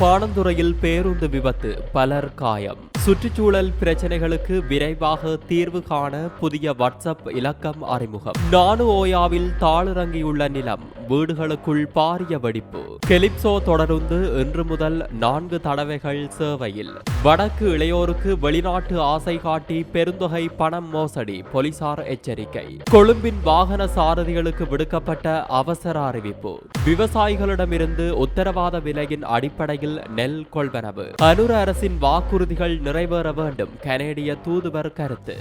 பாணந்துறையில் பேருந்து விபத்து பலர் காயம். சுற்றுச்சூழல் பிரச்சனைகளுக்கு விரைவாக தீர்வு காண புதிய வாட்ஸ்அப் இலக்கம் அறிமுகம். நானு ஓயாவில் தாளிறங்கியுள்ள நிலம் வீடுகளுக்குள் பாரிய வெடிப்பு. கெலிப்சோ தொடருந்து இன்று முதல் நான்கு தடவைகள் சேவையில். வடக்கு இளையோருக்கு வெளிநாட்டு ஆசை காட்டி பெருந்தொகை பணம் மோசடி போலீசார் எச்சரிக்கை. கொழும்பின் வாகன சாரதிகளுக்கு விடுக்கப்பட்ட அவசர அறிவிப்பு. விவசாயிகளிடமிருந்து உத்தரவாத விலையின் அடிப்படையில் நெல் கொள்வனவு. அனுர அரசின் வாக்குறுதிகள் நிறைவேற வேண்டும். கனேடிய தூதுவர் கருத்து.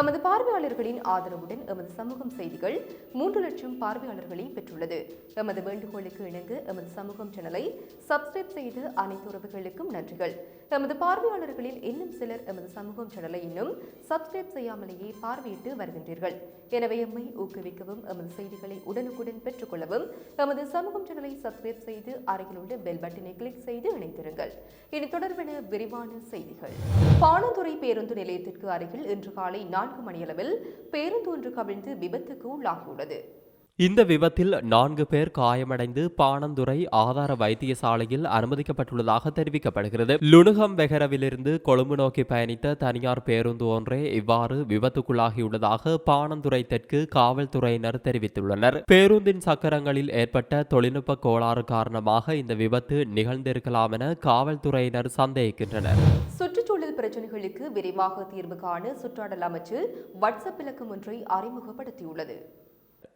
எமது பார்வையாளர்களின் ஆதரவுடன் எமது சமூகம் செய்திகள் மூன்று லட்சம் பார்வையாளர்களை பெற்றுள்ளது. எமது வேண்டுகோளுக்கு இணங்க எமது சமூகம் சேனலை சப்ஸ்கிரைப் செய்து அனைத்து உறவுகளுக்கும் நன்றிகள். எமது பார்வையாளர்களில் இன்னும் சிலர் எமது சமூகம் சேனலை இன்னும் சப்ஸ்கிரைப் செய்யாமலேயே பார்வையிட்டு வருகின்றீர்கள். எனவே எம்மை ஊக்குவிக்கவும் எமது செய்திகளை உடனுக்குடன் பெற்றுக்கொள்ளவும் எமது சமூகம் சேனலை சப்ஸ்கிரைப் செய்து அருகில் உள்ள பெல் பட்டனை கிளிக் செய்து இணைத்திருங்கள் இனி தொடர்பென விரிவான செய்திகள். பாணந்துறை பேருந்து நிலையத்திற்கு அருகில் இன்று காலை நான்கு மணியளவில் பேருந்து ஒன்று கவிழ்ந்து விபத்துக்கு உள்ளாகியுள்ளது. இந்த விபத்தில் நான்கு பேர் காயமடைந்து பாணந்துறை ஆதார வைத்தியசாலையில் அனுமதிக்கப்பட்டுள்ளதாக தெரிவிக்கப்படுகிறது. லுணுகம் வெகரவிலிருந்து கொழும்பு நோக்கி பயணித்த தனியார் பேருந்து ஒன்றே இவ்வாறு விபத்துக்குள்ளாகியுள்ளதாக பாணந்துறை தெற்கு காவல்துறையினர் தெரிவித்துள்ளனர். பேருந்தின் சக்கரங்களில் ஏற்பட்ட தொழில்நுட்ப கோளாறு காரணமாக இந்த விபத்து நிகழ்ந்திருக்கலாம் என காவல்துறையினர் சந்தேகிக்கின்றனர். சுற்றுச்சூழல் பிரச்சனைகளுக்கு விரைவாக தீர்வு காண சுற்றாடல் அமைச்சு வாட்ஸ்அப் இலக்கம் ஒன்றை அறிமுகப்படுத்தியுள்ளது.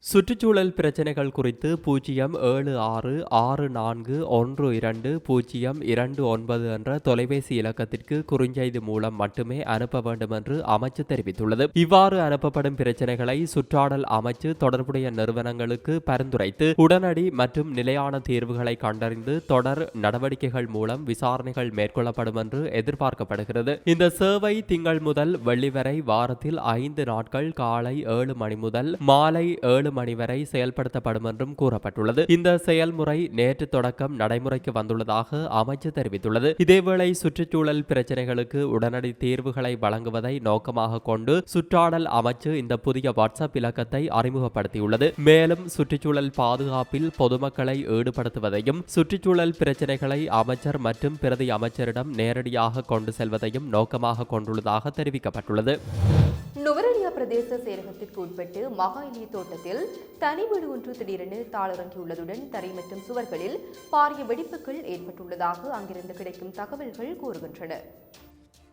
சுற்றுச்சூழல் பிரச்சனைகள் குறித்து பூஜ்ஜியம் ஏழு ஆறு ஆறு நான்கு ஒன்று இரண்டு பூஜ்ஜியம் இரண்டு ஒன்பது என்ற தொலைபேசி இலக்கத்திற்கு குறுஞ்செய்தி மூலம் மட்டுமே அனுப்ப வேண்டும் என்று அமைச்சு தெரிவித்துள்ளது. இவ்வாறு அனுப்பப்படும் பிரச்சனைகளை சுற்றாடல் அமைச்சு தொடர்புடைய நிறுவனங்களுக்கு பரிந்துரைத்து உடனடி மற்றும் நிலையான தீர்வுகளை கண்டறிந்து தொடர் நடவடிக்கைகள் மூலம் விசாரணைகள் மேற்கொள்ளப்படும் என்று எதிர்பார்க்கப்படுகிறது. இந்த சேவை திங்கள் முதல் வெள்ளி வரை வாரத்தில் ஐந்து நாட்கள் காலை ஏழு மணி முதல் மாலை ஏழு மணி வரை செயல்படுத்தப்படும் என்றும் கூறப்பட்டுள்ளது. இந்த செயல்முறை நேற்று தொடக்கம் நடைமுறைக்கு வந்துள்ளதாக அமைச்சர் தெரிவித்துள்ளது. இதேவேளை சுற்றுச்சூழல் பிரச்சனைகளுக்கு உடனடி தீர்வுகளை வழங்குவதை நோக்கமாக கொண்டு சுற்றாடல் அமைச்சு இந்த புதிய வாட்ஸ்அப் இலக்கத்தை அறிமுகப்படுத்தியுள்ளது. மேலும் சுற்றுச்சூழல் பாதுகாப்பில் பொதுமக்களை ஈடுபடுத்துவதையும் சுற்றுச்சூழல் பிரச்சனைகளை அமைச்சர் மற்றும் பிரதி அமைச்சரிடம் நேரடியாக கொண்டு செல்வதையும் நோக்கமாக கொண்டுள்ளதாக தெரிவிக்கப்பட்டுள்ளது. நுவரெலியா பிரதேச செயலகத்திற்கு உட்பட்டு மகா இலிய தோட்டத்தில் தனி வீடு ஒன்று திடீரென தாளிறங்கியுள்ளதுடன் தரை மற்றும் சுவர்களில் பாரிய வெடிப்புகள் ஏற்பட்டுள்ளதாக அங்கிருந்து கிடைக்கும் தகவல்கள் கூறுகின்றன.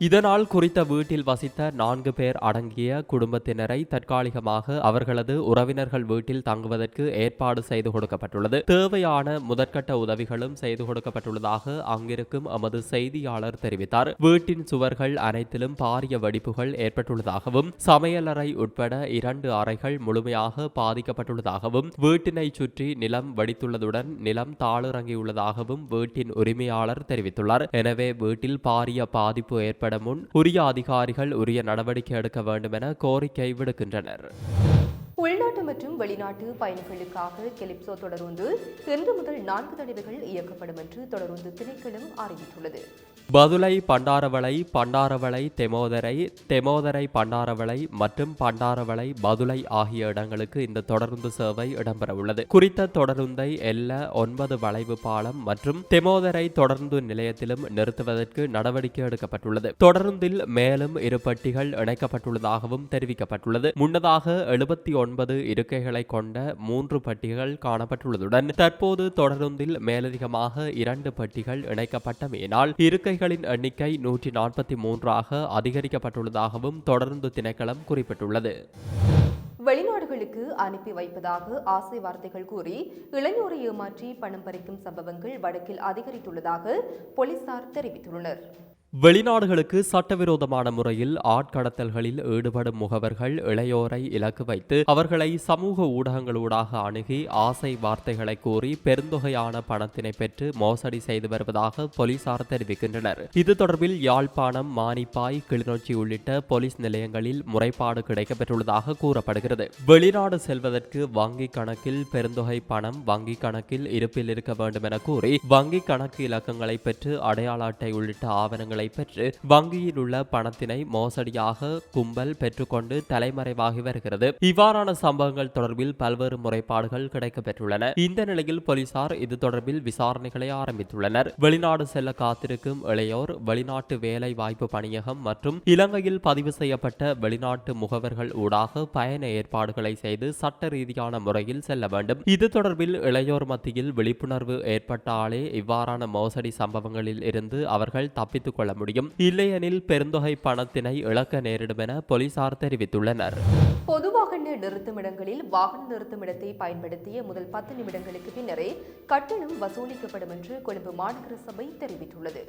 இதனால் குறித்த வீட்டில் வசித்த நான்கு பேர் அடங்கிய குடும்பத்தினரை தற்காலிகமாக அவர்களது உறவினர்கள் வீட்டில் தங்குவதற்கு ஏற்பாடு செய்து கொடுக்கப்பட்டுள்ளது. தேவையான முதற்கட்ட உதவிகளும் செய்து கொடுக்கப்பட்டுள்ளதாக அங்கிருக்கும் எமது செய்தியாளர் தெரிவித்தார். வீட்டின் சுவர்கள் அனைத்திலும் பாரிய வெடிப்புகள் ஏற்பட்டுள்ளதாகவும் சமையலறை உட்பட இரண்டு அறைகள் முழுமையாக பாதிக்கப்பட்டுள்ளதாகவும் வீட்டினை சுற்றி நிலம் வெடித்துள்ளதுடன் நிலம் தாளிறங்கியுள்ளதாகவும் வீட்டின் உரிமையாளர் தெரிவித்துள்ளார். எனவே வீட்டில் பாரிய பாதிப்பு ஏற்பட முன் உரிய அதிகாரிகள் உரிய நடவடிக்கை எடுக்க வேண்டும் என கோரிக்கை விடுக்கின்றனர். உள்நாட்டு மற்றும் வெளிநாட்டு பயணிகளுக்காக கெலிப்சோ தொடருந்து இன்று முதல் நான்கு தடவைகள் இயக்கப்படும் என்று தொடருந்து திணைக்களம் அறிவித்துள்ளது. பதுளை பண்டாரவளை பண்டாரவளை தெமோதரை தெமோதரை பண்டாரவளை மற்றும் பண்டாரவளை பதுளை ஆகிய இடங்களுக்கு இந்த தொடருந்து சேவை இடம்பெற உள்ளது குறித்த தொடருந்தை எல்ல ஒன்பது வளைவு பாலம் மற்றும் தெமோதரை தொடருந்து நிலையத்திலும் நிறுத்துவதற்கு நடவடிக்கை எடுக்கப்பட்டுள்ளது. தொடருந்தில் மேலும் இரு பெட்டிகள் இணைக்கப்பட்டுள்ளதாகவும் தெரிவிக்கப்பட்டுள்ளது. முன்னதாக எழுபத்தி ஒன்பது இருக்கைகளை கொண்ட மூன்று பட்டிகள் காணப்பட்டுள்ளதுடன் தற்போது தொடருந்தில் மேலதிகமாக இரண்டு பட்டிகள் இணைக்கப்பட்டமையினால் இருக்கை இருக்கைகளின் எண்ணிக்கை நூற்றி நாற்பத்தி மூன்றாக அதிகரிக்கப்பட்டுள்ளதாகவும் தொடர்ந்து திணைக்களம் குறிப்பிட்டுள்ளது. வெளிநாடுகளுக்கு அனுப்பி வைப்பதாக ஆசை வார்த்தைகள் கூறி இளைஞரை ஏமாற்றி பணம் பறிக்கும் சம்பவங்கள் வடக்கில் அதிகரித்துள்ளதாக போலீசார் தெரிவித்துள்ளனர். வெளிநாடுகளுக்கு சட்டவிரோதமான முறையில் ஆட்கடத்தல்களில் ஈடுபடும் முகவர்கள் இளையோரை இலக்கு வைத்து அவர்களை சமூக ஊடகங்களூடாக அணுகி ஆசை வார்த்தைகளை கூறி பெருந்தொகையான பணத்தினை பெற்று மோசடி செய்து வருவதாக போலீசார் தெரிவிக்கின்றனர். இது தொடர்பில் யாழ்ப்பாணம் மானிப்பாய் கிளிநொச்சி உள்ளிட்ட போலீஸ் நிலையங்களில் முறைப்பாடு கிடைக்கப்பெற்றுள்ளதாக கூறப்படுகிறது. வெளிநாடு செல்வதற்கு வங்கி கணக்கில் பெருந்தொகை பணம் வங்கி கணக்கில் இருப்பில் இருக்க வேண்டும் என கூறி வங்கி கணக்கு இலக்கங்களை பெற்று அடையாள அட்டை உள்ளிட்ட ஆவணங்களை உதவிகளை பெற்று வங்கியில் உள்ள பணத்தினை மோசடியாக கும்பல் பெற்றுக்கொண்டு தலைமறைவாகி வருகிறது. இவ்வாறான சம்பவங்கள் தொடர்பில் பல்வேறு முறைப்பாடுகள் கிடைக்கப்பெற்றுள்ளன. இந்த நிலையில் போலீசார் இது தொடர்பில் விசாரணைகளை ஆரம்பித்துள்ளனர். வெளிநாடு செல்ல காத்திருக்கும் இளையோர் வெளிநாட்டு வேலை வாய்ப்பு பணியகம் மற்றும் இலங்கையில் பதிவு செய்யப்பட்ட வெளிநாட்டு முகவர்கள் ஊடாக பயண ஏற்பாடுகளை செய்து சட்ட ரீதியான முறையில் செல்ல வேண்டும். இது தொடர்பில் இளையோர் மத்தியில் விழிப்புணர்வு ஏற்பட்டாலே இவ்வாறான மோசடி சம்பவங்களில் இருந்து அவர்கள் தப்பித்துக் கொள்ள முடியும். இல்லையெனில் பெருந்தொகை பணத்தினை இழக்க நேரிடும் என போலீசார் தெரிவித்துள்ளனர். பொது வாகன நிறுத்துமிடங்களில் வாகன நிறுத்துமிடத்தை பயன்படுத்திய முதல் பத்து நிமிடங்களுக்கு பின்னரே கட்டணம் வசூலிக்கப்படும் என்று கொழும்பு மாநகர சபை தெரிவித்துள்ளது.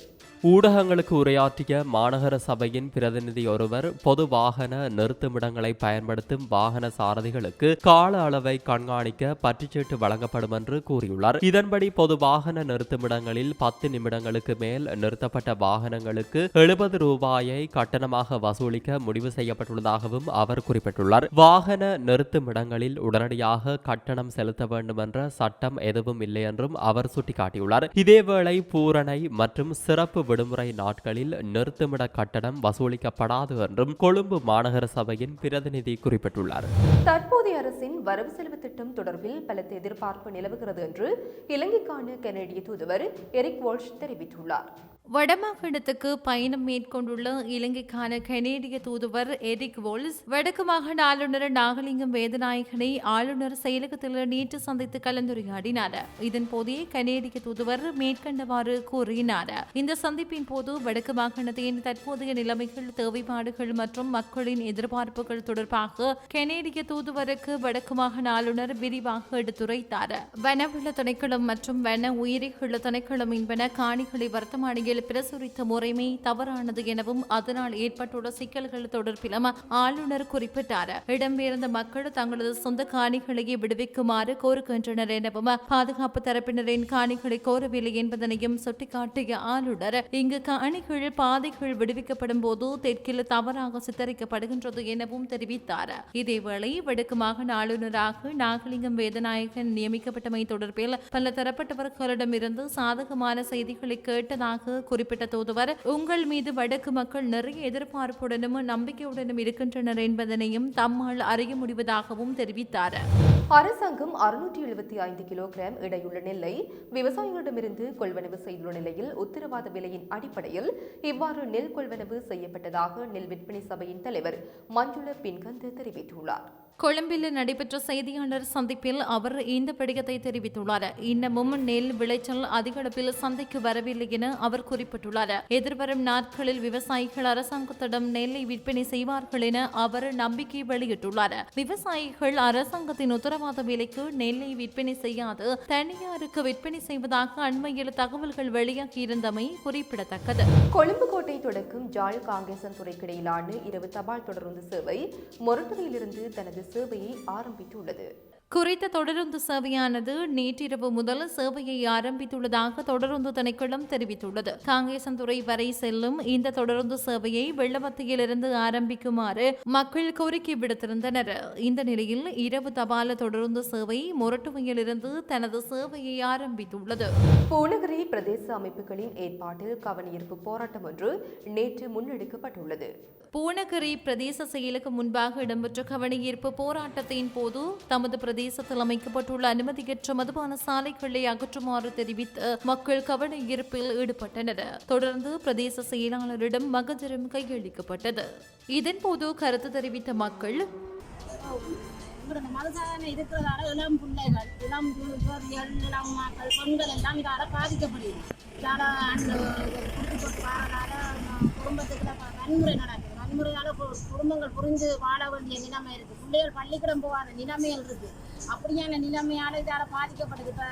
ஊடகங்களுக்கு உரையாற்றிய மாநகர சபையின் பிரதிநிதி ஒருவர் பொது வாகன நிறுத்துமிடங்களை பயன்படுத்தும் வாகன சாரதிகளுக்கு கால அளவை கண்காணிக்க பற்றுச்சீட்டு வழங்கப்படும் என்று கூறியுள்ளார். இதன்படி பொது வாகன நிறுத்துமிடங்களில் பத்து நிமிடங்களுக்கு மேல் நிறுத்தப்பட்ட பயணிகளுக்கு எழுபது ரூபாயை கட்டணமாக வசூலிக்க முடிவு செய்யப்பட்டுள்ளதாகவும் அவர் குறிப்பிட்டுள்ளார். வாகன நிறுத்துமிடங்களில் உடனடியாக கட்டணம் செலுத்த வேண்டும் என்ற சட்டம் எதுவும் இல்லை என்றும் அவர் சுட்டிக்காட்டியுள்ளார். இதேவேளை பூரணை மற்றும் சிறப்பு விடுமுறை நாட்களில் நிறுத்துமிட கட்டணம் வசூலிக்கப்படாது என்றும் கொழும்பு மாநகர சபையின் பிரதிநிதி குறிப்பிட்டுள்ளார். தற்போதைய அரசின் வரவு செலவு திட்டம் தொடர்பில் பலத்த எதிர்பார்ப்பு நிலவுகிறது என்று இலங்கைக்கான கனடிய தூதுவர் எரிக் வால்ஷ் தெரிவித்துள்ளார். வடமாகாணத்துக்கு பயணம் மேற்கொண்டுள்ள இலங்கைக்கான கனேடிய தூதுவர் எரிக் வோல்ஸ் வடக்கு மாகாண ஆளுநர் நாகலிங்கம் வேதநாயகனை ஆளுநர் செயலகத்தில் நேற்று சந்தித்து கலந்துரையாடினார். இதன் போதே கனேடிய தூதுவர் மேற்கண்டவாறு கூறினார். இந்த சந்திப்பின் போது வடக்கு மாகாணத்தின் தற்போதைய நிலைமைகள் தேவைப்பாடுகள் மற்றும் மக்களின் எதிர்பார்ப்புகள் தொடர்பாக கனேடிய தூதுவருக்கு வடக்கு மாகாண ஆளுநர் விரிவாக எடுத்துரைத்தார். வனவள திணைக்களம் மற்றும் வன உயிரிகள திணைக்களம் என்பன காணிகளை வர்த்தமானியில் பிரசுரித்த முறைமை தவறானது எனவும் அதனால் ஏற்பட்டுள்ள சிக்கல்கள் தொடர்பிலும் ஆளுநர் குறிப்பிட்டார். இடம்பெயர்ந்த மக்கள் தங்களது சொந்த காணிகளையே விடுவிக்குமாறு கோருகின்றனர் எனவும் பாதுகாப்பு தரப்பினரின் காணிகளை கோரவில்லை என்பதனையும் சுட்டிக்காட்டிய ஆளுநர் இங்கு காணிகள் பாதைகள் விடுவிக்கப்படும் போது தெற்கில் தவறாக சித்தரிக்கப்படுகின்றது எனவும் தெரிவித்தார். இதேவேளை வடக்கு மாகாண ஆளுநராக நாகலிங்கம் வேதநாயகன் நியமிக்கப்பட்டமை தொடர்பில் பல தரப்பட்டவர்களிடமிருந்து சாதகமான செய்திகளை கேட்டதாக குறிப்பிட்ட தூதுவர் உங்கள் மீது வடக்கு மக்கள் நிறைய எதிர்பார்ப்புடனும் நம்பிக்கையுடனும் இருக்கின்றனர் என்பதனையும் தம்மால் அறிய முடிவதாகவும் தெரிவித்தார். அரசாங்கம் அறுநூற்றி எழுபத்தி ஐந்து கிலோகிராம் எடையுள்ள நெல்லை விவசாயிகளிடமிருந்து கொள்வனவு செய்துள்ள நிலையில் உத்தரவாத விலையின் அடிப்படையில் இவ்வாறு நெல் கொள்வனவு செய்யப்பட்டதாக நெல் விற்பனை சபையின் தலைவர் மஞ்சுள பின்கந்து தெரிவித்துள்ளார். கொழும்பில் நடைபெற்ற செய்தியாளர் சந்திப்பில் அவர் இந்த படிகத்தை தெரிவித்துள்ளார். இன்னமும் நெல் விளைச்சல் அதிக அளவில் சந்தைக்கு வரவில்லை என அவர் குறிப்பிட்டுள்ளார். எதிர்வரும் நாட்களில் விவசாயிகள் அரசாங்கத்திடம் நெல்லை விற்பனை செய்வார்கள் என அவர் நம்பிக்கை வெளியிட்டுள்ளார். விவசாயிகள் அரசாங்கத்தின் உத்தரவாத விலைக்கு நெல்லை விற்பனை செய்யாது தனியாருக்கு விற்பனை செய்வதாக அண்மையில் தகவல்கள் வெளியாகியிருந்தமை குறிப்பிடத்தக்கது. கொழும்பு கோட்டை தொடக்கும் ஜாழ் காங்கேசன் துறைக்கிடையிலான இரவு தபால் தொடருந்து சேவை மொரட்டுவையிலிருந்து தனது சேவையை ஆரம்பித்துள்ளது. குறித்த தொடருந்து சேவையானது நேற்றிரவு முதல் சேவையை ஆரம்பித்துள்ளதாக தொடருந்து திணைக்களம் தெரிவித்துள்ளது. காங்கேசன்துறை வரை செல்லும் இந்த தொடருந்து சேவையை வெள்ளவத்தையிலிருந்து ஆரம்பிக்குமாறு மக்கள் கோரிக்கை விடுத்திருந்தனர். இந்த நிலையில் இரவு தபால தொடருந்து சேவை மொரட்டுவையிலிருந்து தனது சேவையை ஆரம்பித்துள்ளது. பூநகரி பிரதேச அமைப்புகளின் ஏற்பாட்டில் கவனஈர்ப்பு போராட்டம் ஒன்று நேற்று முன்னெடுக்கப்பட்டுள்ளது. பூனகரி பிரதேச செயலுக்கு முன்பாக இடம்பெற்ற கவனஈர்ப்பு போராட்டத்தின் போது தமது பிரதேசத்தில் அமைக்கப்பட்டுள்ள அனுமதியற்ற மதுபான சாலைகளை அகற்றுமாறு தெரிவித்து மக்கள் கவன ஈர்ப்பில் ஈடுபட்டனர். தொடர்ந்து பிரதேச செயலாளரிடம் மகஜரம் கையளிக்கப்பட்டது. இதன்போது கருத்து தெரிவித்த மக்கள் இவர் இந்த இருக்கிறதால இளம் பிள்ளைகள் இளம் இளம் மக்கள் பெண்கள் எல்லாம் இதால பாதிக்கப்படுது. இதால அந்த குடும்பத்துக்குள்ள வன்முறை நடக்குது. வன்முறையால குடும்பங்கள் புரிஞ்சு வாழ வேண்டிய நிலைமை இருக்கு. பிள்ளைகள் பள்ளிக்கூடம் போகாத நிலைமைகள் இருக்கு. அப்படியான நிலைமையால் இதால பாதிக்கப்படுது. இப்போ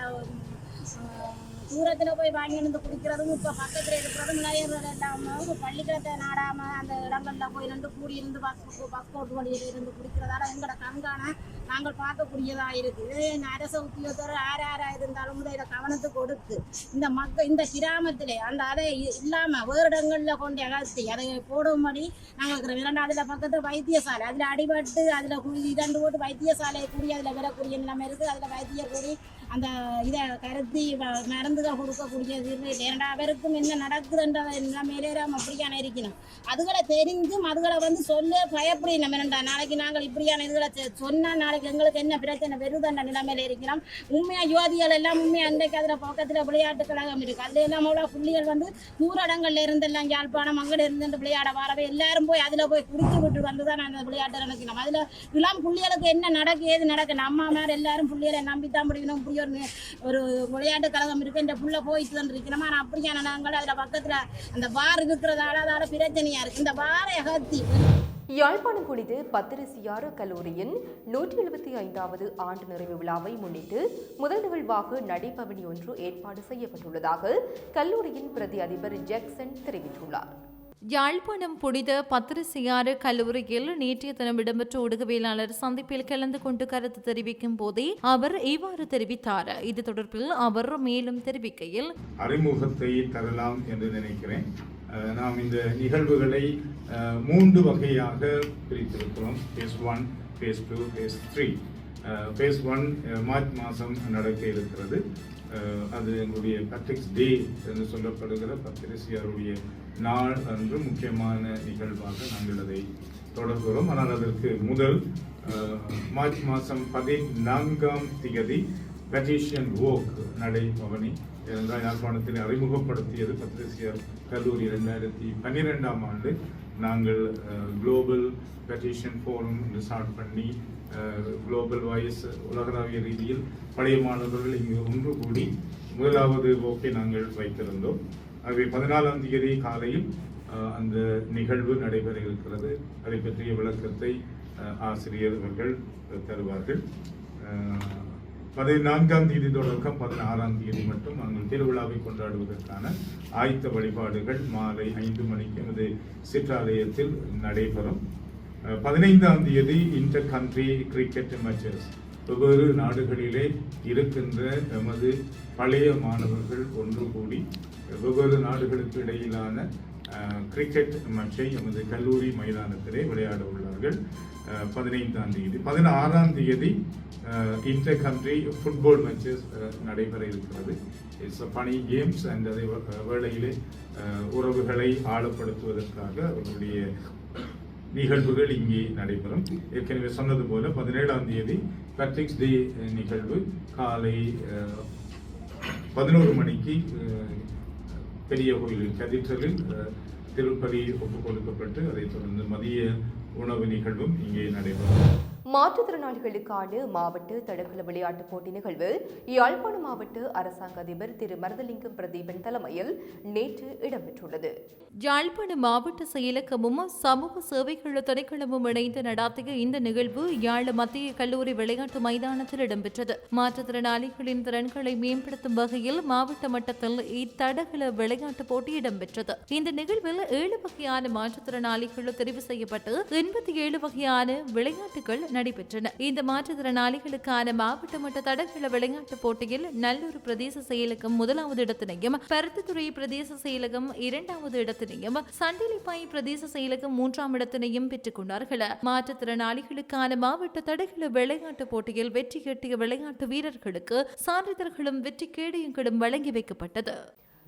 தூரத்தில் போய் வாங்கி வந்து குடிக்கிறதும் இப்போ பக்கத்தில் இருக்கிறதும் நிறைய எல்லாம் பள்ளிக்கூடத்தை நாடாமல் அந்த இடங்களில் போய் இருந்து கூடி இருந்து பஸ் பஸ் போட்டு வழியில் இருந்து குடிக்கிறதால எங்களோட கண்காண நாங்கள் பார்க்கக்கூடியதாக இருக்குது அரச உத்தியோகத்தர் யார் யாராக இருந்தாலும் கூட இதை கவனத்துக்கு கொடுத்து இந்த மக்கள் இந்த கிராமத்திலே அந்த அதை இல்லாமல் வேறு இடங்களில் கொண்டு அகழ்த்தி அதை போடும்படி நாங்கள் இருக்கிறோம். இரண்டாவதுல பக்கத்து வைத்தியசாலை அதில் அடிபட்டு அதில் இரண்டு ஓட்டு வைத்தியசாலை கூடி அதில் விடக்கூடிய நிலைமை இருக்குது அதில் வைத்திய கூடி அந்த இதை கருத்தி வ- மருந்துகள் கொடுக்கக்கூடியது இரண்டா பேருக்கும் என்ன நடக்குதுன்ற நிலைமையிலே நம்ம அப்படியான இருக்கணும். அதுகளை தெரிஞ்சும் அதுகளை வந்து சொல்ல பயப்படணும் இரண்டா நாளைக்கு நாங்கள் இப்படியான இதுகளை சொன்னால் நாளைக்கு எங்களுக்கு என்ன பிரச்சனை வருதுன்ற நிலைமையில இருக்கிறோம். உண்மையாக யுவதிகள் எல்லாம் உண்மையாக அன்றைக்கு அதில் பக்கத்தில் விளையாட்டு கழகம் இருக்குது அதில் எல்லாம் அவ்வளோ புள்ளிகள் வந்து ஊரடங்கள்ல இருந்து எல்லாம் யாழ்ப்பாணம் அங்கே இருந்து விளையாட வரவே எல்லாரும் போய் அதில் போய் குடித்து விட்டு வந்து தான் அந்த விளையாட்டை நினைக்கணும் அதில் இளம் புள்ளிகளுக்கு என்ன நடக்கு ஏது நடக்கு? நம்ம மாதிரி எல்லாரும் புள்ளிகளை நம்பித்தான் முடியணும் இப்படி ஒரு ஒரு விளையாட்டு கழகம் இருக்கு. இந்த புள்ள போயிட்டு தான் இருக்கணும் ஆனால் அப்படியான நாங்கள் அதுல பக்கத்துல அந்த பார் இருக்கிறதால அதால பிரச்சனையா இருக்கு. இந்த பாரை அகத்தி. யாழ்ப்பாணம் புனித பத்திரிசியாறு கல்லூரியின் நூற்றி எழுபத்தி ஐந்தாவது ஆண்டு நிறைவு விழாவை முன்னிட்டு முதல் நிகழ்வாக நடைபவனி ஒன்று ஏற்பாடு செய்யப்பட்டுள்ளதாக கல்லூரியின் பிரதி அதிபர் ஜாக்சன் தெரிவித்துள்ளார். யாழ்ப்பாணம் புனித பத்திரசியாறு கல்லூரியில் நேற்றைய தினம் இடம்பெற்ற ஊடகவியலாளர் சந்திப்பில் கலந்து கொண்டு கருத்து தெரிவிக்கும் போதே அவர் இவ்வாறு தெரிவித்தார். இது தொடர்பில் அவர் மேலும் தெரிவிக்கையில் அறிமுகத்தை தரலாம் என்று நினைக்கிறேன். நாம் இந்த நிகழ்வுகளை மூன்று வகையாக பிரித்திருக்கிறோம். Phase one phase two phase three phase one March மாதம் நடக்க இருக்கிறது. அது எங்களுடைய பட்ரிக்ஸ் டே என்று சொல்லப்படுகிற பத்திரிசியாருடைய நாள் அன்று முக்கியமான நிகழ்வாக நாங்கள் அதை தொடர்கிறோம். ஆனால் அதற்கு முதல் மார்ச் மாதம் பதினான்காம் திகதி பெட்டிஷன் நடை நடைபவனி இருந்தால் யாழ்ப்பாணத்தில் அறிமுகப்படுத்தியது பத்திரிசியர் கல்லூரி ரெண்டாயிரத்தி பன்னிரெண்டாம் ஆண்டு. நாங்கள் global petition forum resort start பண்ணி குளோபல் வாய்ஸ் உலகளாவிய ரீதியில் பழைய மாணவர்கள் இங்கு ஒன்று கூடி முதலாவது போக்கை நாங்கள் வைத்திருந்தோம். ஆகவே பதினாலாம் தேதி காலையில் அந்த நிகழ்வு நடைபெற இருக்கிறது அதை பற்றிய விளக்கத்தை ஆசிரியர்கள் தருவார்கள். பதினான்காம் தேதி தொடக்கம் பதினாறாம் தேதி மட்டும் நாங்கள் திருவிழாவை கொண்டாடுவதற்கான ஆயத்த வழிபாடுகள் மாலை ஐந்து மணிக்கு எமது சிற்றாலயத்தில் நடைபெறும். பதினைந்தாம் தேதி இன்டர் கண்ட்ரி கிரிக்கெட் மேட்சஸ் வெவ்வேறு நாடுகளிலே இருக்கின்ற எமது பழைய மாணவர்கள் ஒன்று கூடி வெவ்வேறு நாடுகளுக்கு இடையிலான கிரிக்கெட் மேட்சை எமது கல்லூரி மைதானத்திலே விளையாட உள்ளார்கள். பதினைந்தாம் தேதி. பதினாறாம் தேதி இன்டர் கண்ட்ரி ஃபுட்பால் மேட்சஸ் நடைபெற இருக்கிறது. இட்ஸ் பனி கேம்ஸ் அண்ட் அதே வேளையிலே உறவுகளை ஆழப்படுத்துவதற்காக அவர்களுடைய நிகழ்வுகள் இங்கே நடைபெறும். ஏற்கனவே சொன்னது போல பதினேழாம் தேதி பேட்ரிக்ஸ் டே நிகழ்வு. காலை பதினோரு மணிக்கு பெரிய கோயிலில் கதீட்ரலில் திருப்பதி ஒப்புக் கொடுக்கப்பட்டு அதைத் தொடர்ந்து மதிய உணவு நிகழ்வும் இங்கே நடைபெறும். மாற்றுத்திறனாளிகளுக்கான மாவட்ட தடகள விளையாட்டுப் போட்டி நிகழ்வு யாழ்ப்பாண மாவட்ட அரசாங்க அதிபர் திரு மருதலிங்கம் பிரதீபன் தலைமையில் நேற்று இடம்பெற்றுள்ளது. யாழ்ப்பாண மாவட்ட செயலகமும் சமூக சேவைகள் திணைக்களமும் இணைந்து நடாத்திய இந்த நிகழ்வு யாழ் மத்திய கல்லூரி விளையாட்டு மைதானத்தில் இடம்பெற்றது. மாற்றுத்திறனாளிகளின் திறன்களை மேம்படுத்தும் வகையில் மாவட்ட மட்டத்தில் இத்தடகள விளையாட்டுப் போட்டி இடம்பெற்றது. இந்த நிகழ்வில் ஏழு வகையான மாற்றுத்திறனாளிகள் தெரிவு செய்யப்பட்டு எண்பத்தி ஏழு வகையான விளையாட்டுகள் நடைபெற்றன. இந்த மாற்றுத்திறனாளிகளுக்கான மாவட்ட மட்ட தடகள விளையாட்டுப் போட்டியில் நல்லூர் பிரதேச செயலகம் முதலாவது இடத்தினையும் பருத்தித்துறை பிரதேச செயலகம் இரண்டாவது இடத்தினையும் சண்டிலிப்பாய் பிரதேச செயலகம் மூன்றாம் இடத்தினையும் பெற்றுக் கொண்டார்கள். மாற்றுத்திறனாளிகளுக்கான மாவட்ட தடகள விளையாட்டுப் போட்டியில் வெற்றி கட்டிய விளையாட்டு வீரர்களுக்கு சான்றிதழ்களும் வெற்றி கேடயங்களும் வழங்கி வைக்கப்பட்டது.